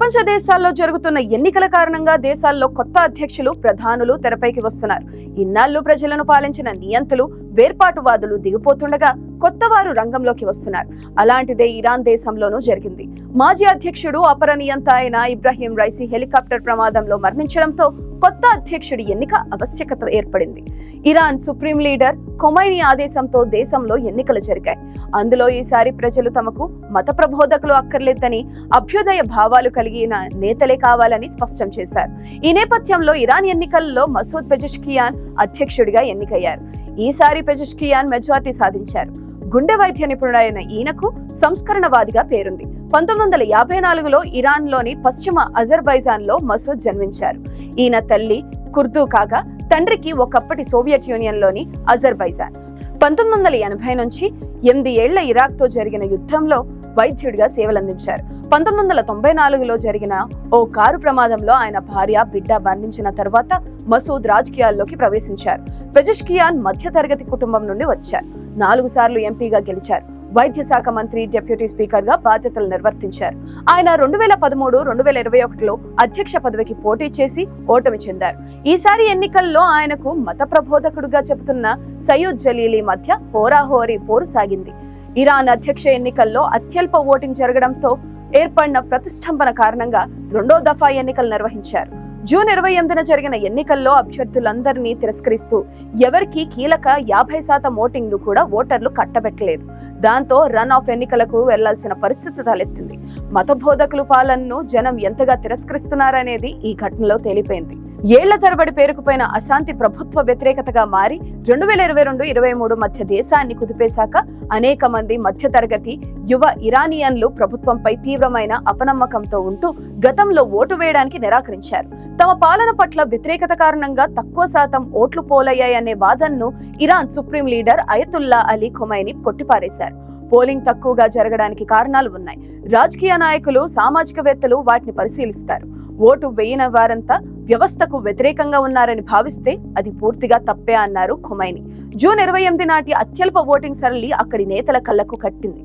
ప్రపంచ దేశాల్లో జరుగుతున్న ఎన్నికల కారణంగా దేశాల్లో కొత్త అధ్యక్షులు ప్రధానులు తెరపైకి వస్తున్నారు. ఇన్నాళ్ళు ప్రజలను పాలించిన నియంతలు వేర్పాటువాదులు దిగిపోతుండగా కొత్త వారు రంగంలోకి వస్తున్నారు. అలాంటిదే ఇరాన్ దేశంలోనూ జరిగింది. మాజీ అధ్యక్షుడు అపర నియంత అయిన ఇబ్రాహీం రైసీ హెలికాప్టర్ ప్రమాదంలో మరణించడంతో కొత్త అధ్యక్షుడి ఎన్నిక ఆవశ్యకత ఏర్పడింది. ఇరాన్ సుప్రీం లీడర్ కొమైని ఆదేశంతో దేశంలో ఎన్నికలు జరిగాయి. అందులో ఈసారి ప్రజలు తమకు మత ప్రబోధకులు అక్కర్లేదని అభ్యుదయ భావాలు కలిగిన నేతలే కావాలని స్పష్టం చేశారు. ఈ నేపథ్యంలో ఇరాన్ ఎన్నికల్లో మసూద్ పెజెష్కియాన్ అధ్యక్షుడిగా ఎన్నికయ్యారు. ఈసారి పెజెష్కియాన్ మెజార్టీ సాధించారు. గుండె వైద్య నిపుణుడైన ఈయనకు సంస్కరణవాదిగా పేరుంది. పంతొమ్మిది వందల యాభై నాలుగులో ఇరాన్లోని పశ్చిమ అజర్బైజాన్లో మసూద్ జన్మించారు. ఈయన తల్లి కుర్దు కాగా తండ్రికి ఒకప్పటి సోవియట్ యూనియన్లోని అజర్బైజాన్. పంతొమ్మిది వందల ఎనభై నుంచి ఎనిమిది ఏళ్ళ ఇరాక్తో జరిగిన యుద్ధంలో వైద్యుడిగా సేవలందించారు. పంతొమ్మిది వందల తొంభై నాలుగులో జరిగిన ఓ కారు ప్రమాదంలో ఆయన భార్య బిడ్డ మరణించిన తర్వాత మసూద్ రాజకీయాల్లోకి ప్రవేశించారు. పెజష్కియాన్ మధ్యతరగతి కుటుంబం నుండి వచ్చారు. నాలుగు సార్లు ఎంపీగా గెలిచారు. వైద్య శాఖ మంత్రి డిప్యూటీ స్పీకర్గా బాధ్యతలు నిర్వర్తించారు. ఆయన రెండు వేల పదమూడు రెండు వేల ఇరవై ఒకటిలో అధ్యక్ష పదవికి పోటీ చేసి ఓటమి చెందారు. ఈసారి ఎన్నికల్లో ఆయనకు మత ప్రబోధకుడుగా చెబుతున్న సయ్యూద్ జలీలీ మధ్య హోరాహోరీ పోరు సాగింది. ఇరాన్ అధ్యక్ష ఎన్నికల్లో అత్యల్ప ఓటింగ్ జరగడంతో ఏర్పడిన ప్రతిష్టంభన కారణంగా రెండో దఫా ఎన్నికలు నిర్వహించారు. జూన్ ఇరవై ఎనిమిదిన జరిగిన ఎన్నికల్లో అభ్యర్థులందరినీ తిరస్కరిస్తూ ఎవరికి కీలక యాభై శాతం ఓటింగ్ను కూడా ఓటర్లు కట్టబెట్టలేదు. దాంతో రన్ ఆఫ్ ఎన్నికలకు వెళ్ళాల్సిన పరిస్థితి తలెత్తింది. మతబోధకులు పాలనను జనం ఎంతగా తిరస్కరిస్తున్నారనేది ఈ ఘటనలో తేలిపోయింది. ఏళ్ళ తరబడి పేరుకుపోయిన అశాంతి ప్రభుత్వ వ్యతిరేకతగా మారి రెండు వేల ఇరవై రెండు ఇరవై మూడు మధ్య దేశాన్ని కుదిపేశాక అనేక మంది మధ్యతరగతి యువ ఇరానియన్లు ప్రభుత్వంపై తీవ్రమైన అపనమ్మకంతో ఉంటూ గతంలో ఓటు వేయడానికి నిరాకరించారు. తమ పాలన పట్ల వ్యతిరేకత కారణంగా తక్కువ శాతం ఓట్లు పోలయ్యాయనే వాదనను Iran supreme leader Ayatollah Ali Khamenei కొట్టిపారేశారు. Polling తక్కువగా జరగడానికి కారణాలు ఉన్నాయి. రాజకీయ నాయకులు సామాజికవేత్తలు వాటిని పరిశీలిస్తారు. ఓటు వేయని వారంతా వ్యవస్థకు వ్యతిరేకంగా ఉన్నారని భావిస్తే అది పూర్తిగా తప్పే అన్నారు ఖొమైని. జూన్ ఇరవై ఎనిమిది నాటి అత్యల్ప ఓటింగ్ సరళి అక్కడి నేతల కళ్ళకు కట్టింది.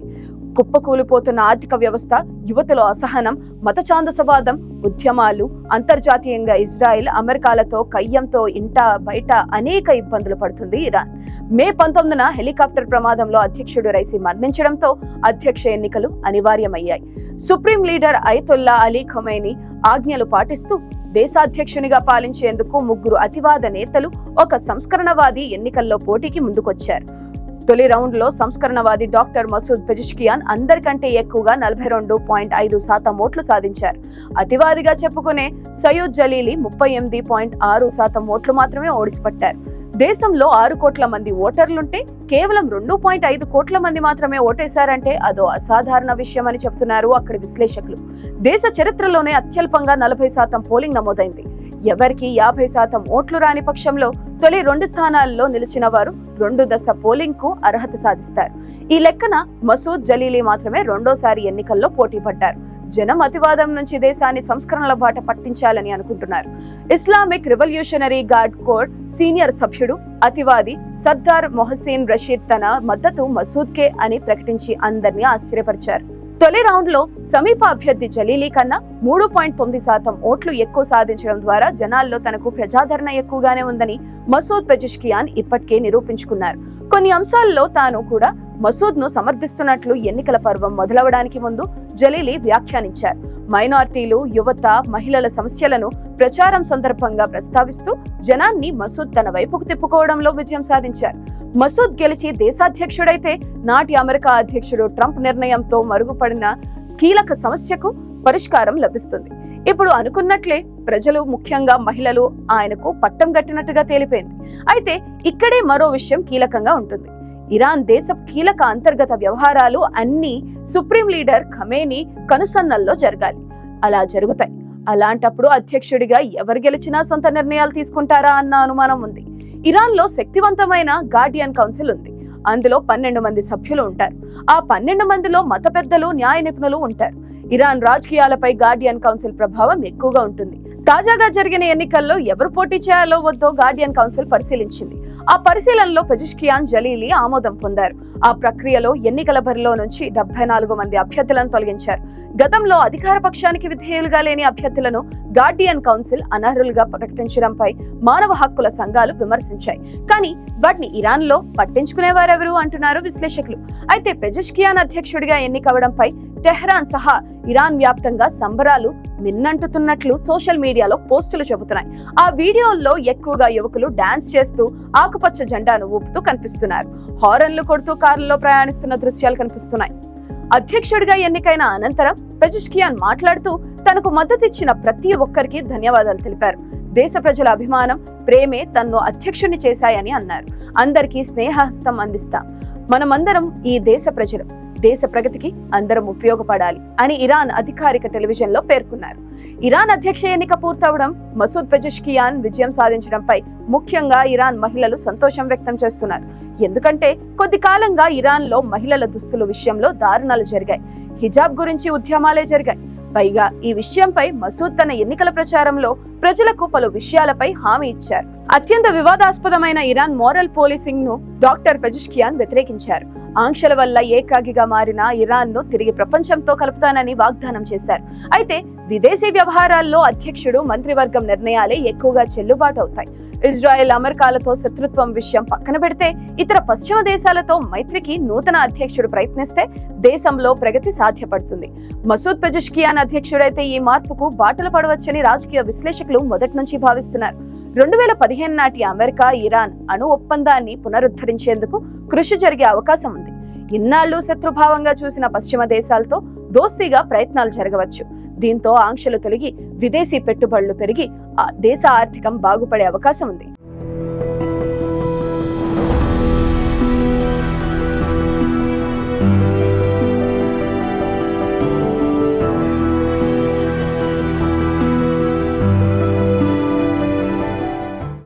కుప్పకూలిపోతున్న ఆర్థిక వ్యవస్థ యువతలో అసహనం మతఛాందసవాదం ఉద్యమాలు అంతర్జాతీయంగా ఇజ్రాయెల్ అమెరికాలతో కయ్యంతో ఇంట బయట అనేక ఇబ్బందులు పడుతుంది ఇరాన్. మే పంతొమ్మిదిన హెలికాప్టర్ ప్రమాదంలో అధ్యక్షుడు రైసీ మరణించడంతో అధ్యక్ష ఎన్నికలు అనివార్యమయ్యాయి. Supreme leader Ayatollah Ali Khamenei ఆజ్ఞలు పాటిస్తూ దేశాధ్యక్షునిగా పాలించేందుకు ముగ్గురు అతివాద నేతలు ఒక సంస్కరణవాది ఎన్నికల్లో పోటీకి ముందుకొచ్చారు. తొలి రౌండ్లో సంస్కరణవాది డాక్టర్ మసూద్ పెజిష్కియాన్ అందరికంటే ఎక్కువగా నలభై రెండు పాయింట్ ఐదు శాతం ఓట్లు సాధించారు. అతివాదిగా చెప్పుకునే సయ్యూద్ జలీలి ముప్పై ఎనిమిది పాయింట్ ఆరు శాతం ఓట్లు మాత్రమే ఓడిసిపట్టారు. దేశంలో ఆరు కోట్ల మంది ఓటర్లుంటే కేవలం రెండు పాయింట్ ఐదు కోట్ల మంది మాత్రమే ఓటేశారంటే అదో అసాధారణ విషయం అని చెబుతున్నారు అక్కడి విశ్లేషకులు. దేశ చరిత్రలోనే అత్యల్పంగా నలభై శాతం పోలింగ్ నమోదైంది. ఎవరికి యాభై శాతం ఓట్లు రాని పక్షంలో తొలి రెండు స్థానాల్లో నిలిచిన వారు రెండు దశ పోలింగ్కు అర్హత సాధిస్తారు. ఈ లెక్కన మసూద్ జలీలీ మాత్రమే రెండోసారి ఎన్నికల్లో పోటీ పడ్డారు. జనం అతివాదం నుంచి దేశాన్ని సంస్కరణల బాట పట్టించాలని అనుకుంటున్నారు. ఇస్లామిక్ రివల్యూషనరీ గార్డ్ కోడ్ సీనియర్ సభ్యుడు అతివాది సర్దార్ మొహసీన్ రషీద్ తన మద్దతు మసూద్ కే అని ప్రకటించి అందరినీ ఆశ్చర్యపరిచారు. తొలి రౌండ్లో సమీప అభ్యర్థి జలీలీ కన్నా మూడు పాయింట్ తొమ్మిది శాతం ఓట్లు ఎక్కువ సాధించడం ద్వారా జనాల్లో తనకు ప్రజాదరణ ఎక్కువగానే ఉందని మసూద్ పెజిష్కియాన్ ఇప్పటికే నిరూపించుకున్నారు. కొన్ని అంశాల్లో తాను కూడా మసూద్ను సమర్థిస్తున్నట్లు ఎన్నికల పర్వం మొదలవడానికి ముందు జలీలీ వ్యాఖ్యానించారు. మైనార్టీలు యువత మహిళల సమస్యలను ప్రచారం సందర్భంగా ప్రస్తావిస్తూ జనాన్ని మసూద్ తన వైపుకు తిప్పుకోవడంలో విజయం సాధించారు. మసూద్ గెలిచి దేశాధ్యక్షుడైతే నాటి అమెరికా అధ్యక్షుడు ట్రంప్ నిర్ణయంతో మరుగుపడిన కీలక సమస్యకు పరిష్కారం లభిస్తుంది. ఇప్పుడు అనుకున్నట్లే ప్రజలు ముఖ్యంగా మహిళలు ఆయనకు పట్టం కట్టినట్టుగా తేలిపోయింది. అయితే ఇక్కడే మరో విషయం కీలకంగా ఉంటుంది. ఇరాన్ దేశ కీలక అంతర్గత వ్యవహారాలు అన్ని సుప్రీం లీడర్ ఖమేని కనుసన్నల్లో జరగాలి. అలా జరుగుతాయి. అలాంటప్పుడు అధ్యక్షుడిగా ఎవరు గెలిచినా సొంత నిర్ణయాలు తీసుకుంటారా అన్న అనుమానం ఉంది. ఇరాన్లో శక్తివంతమైన గార్డియన్ కౌన్సిల్ ఉంది. అందులో పన్నెండు మంది సభ్యులు ఉంటారు. ఆ పన్నెండు మందిలో మత పెద్దలు న్యాయ నిపుణులు ఉంటారు. ఇరాన్ రాజకీయాలపై గార్డియన్ కౌన్సిల్ ప్రభావం ఎక్కువగా ఉంటుంది. తాజాగా జరిగిన ఎన్నికల్లో ఎవరు పోటీ చేయాలో వద్దో గార్డియన్ కౌన్సిల్ పరిశీలించింది. ఆ పరిశీలనలో పెజిష్కియాన్ జలీలి ఆమోదం పొందారు. ఆ ప్రక్రియలో ఎన్నికల బరిలో నుంచి డెబ్బై నాలుగు మంది అభ్యర్థులను తొలగించారు. గతంలో అధికార పక్షానికి విధేయులుగా లేని అభ్యర్థులను గార్డియన్ కౌన్సిల్ అనర్హులుగా ప్రకటించడంపై మానవ హక్కుల సంఘాలు విమర్శించాయి. కానీ వాటిని ఇరాన్లో పట్టించుకునేవారెవరు అంటున్నారు విశ్లేషకులు. అయితే పెజిష్కియాన్ అధ్యక్షుడిగా ఎన్నికవడంపై టెహ్రాన్ సహా ఇరాన్ వ్యాప్తంగా సంబరాలు మిన్నంటుతున్నట్లు సోషల్ మీడియాలో పోస్టులు చెబుతున్నాయి. ఆ వీడియోల్లో ఎక్కువగా యువకులు డాన్స్ చేస్తూ ఆకుపచ్చ జెండాను ఊపుతూ కనిపిస్తున్నారు. హారన్లు కొడుతూ కారులో ప్రయాణిస్తున్న దృశ్యాలు కనిపిస్తున్నాయి. అధ్యక్షుడిగా ఎన్నికైన అనంతరం పెజిష్కియాన్ మాట్లాడుతూ తనకు మద్దతిచ్చిన ప్రతి ఒక్కరికి ధన్యవాదాలు తెలిపారు. దేశ ప్రజల అభిమానం ప్రేమే తన్ను అధ్యక్షుడిని చేశాయని అన్నారు. అందరికీ స్నేహహస్తం అందిస్తాం. మనమందరం ఈ దేశ ప్రజలు. దేశ ప్రగతికి అందరం ఉపయోగపడాలి అని ఇరాన్ అధికారిక టెలివిజన్లో పేర్కొన్నారు. ఇరాన్ అధ్యక్ష ఎన్నిక పూర్తవడం మసూద్ పెజెష్కియాన్ విజయం సాధించడంపై ముఖ్యంగా ఇరాన్ మహిళలు సంతోషం వ్యక్తం చేస్తున్నారు. ఎందుకంటే కొద్ది కాలంగా ఇరాన్లో మహిళల దుస్తుల విషయంలో దారుణాలు జరిగాయి. హిజాబ్ గురించి ఉద్యమాలే జరిగాయి. పైగా ఈ విషయంపై మసూద్ తన ఎన్నికల ప్రచారంలో ప్రజలకు పలు విషయాలపై హామీ ఇచ్చారు. అత్యంత వివాదాస్పదమైన ఇరాన్ మోరల్ పోలీసింగ్ను డాక్టర్ పెజిష్కియాన్ వ్యతిరేకించారు. ఆంక్షల వల్ల ఏకాగిగా మారిన ఇరాన్ను తిరిగి ప్రపంచంతో కలుపుతానని వాగ్దానం చేశారు. అయితే విదేశీ వ్యవహారాల్లో అధ్యక్షుడు మంత్రివర్గం నిర్ణయాలే ఎక్కువగా చెల్లుబాటు అవుతాయి. ఇజ్రాయెల్ అమెరికాలతో శత్రుత్వం విషయం పక్కన పెడితే ఇతర పశ్చిమ దేశాలతో మైత్రికి నూతన అధ్యక్షుడు ప్రయత్నిస్తే దేశంలో ప్రగతి సాధ్యపడుతుంది. మసూద్ పెజుష్కియాన్ అధ్యక్షుడైతే ఈ మార్పుకు బాటలు పడవచ్చని రాజకీయ విశ్లేషకులు మొదటి నుంచి భావిస్తున్నారు. రెండు వేల పదిహేను నాటి అమెరికా ఇరాన్ అణు ఒప్పందాన్ని పునరుద్ధరించేందుకు కృషి జరిగే అవకాశం ఉంది. ఇన్నాళ్ళు శత్రుభావంగా చూసిన పశ్చిమ దేశాలతో దోస్తీగా ప్రయత్నాలు జరగవచ్చు. దీంతో ఆంక్షలు తొలగి విదేశీ పెట్టుబడులు పెరిగి దేశ ఆర్థికం బాగుపడే అవకాశం ఉంది.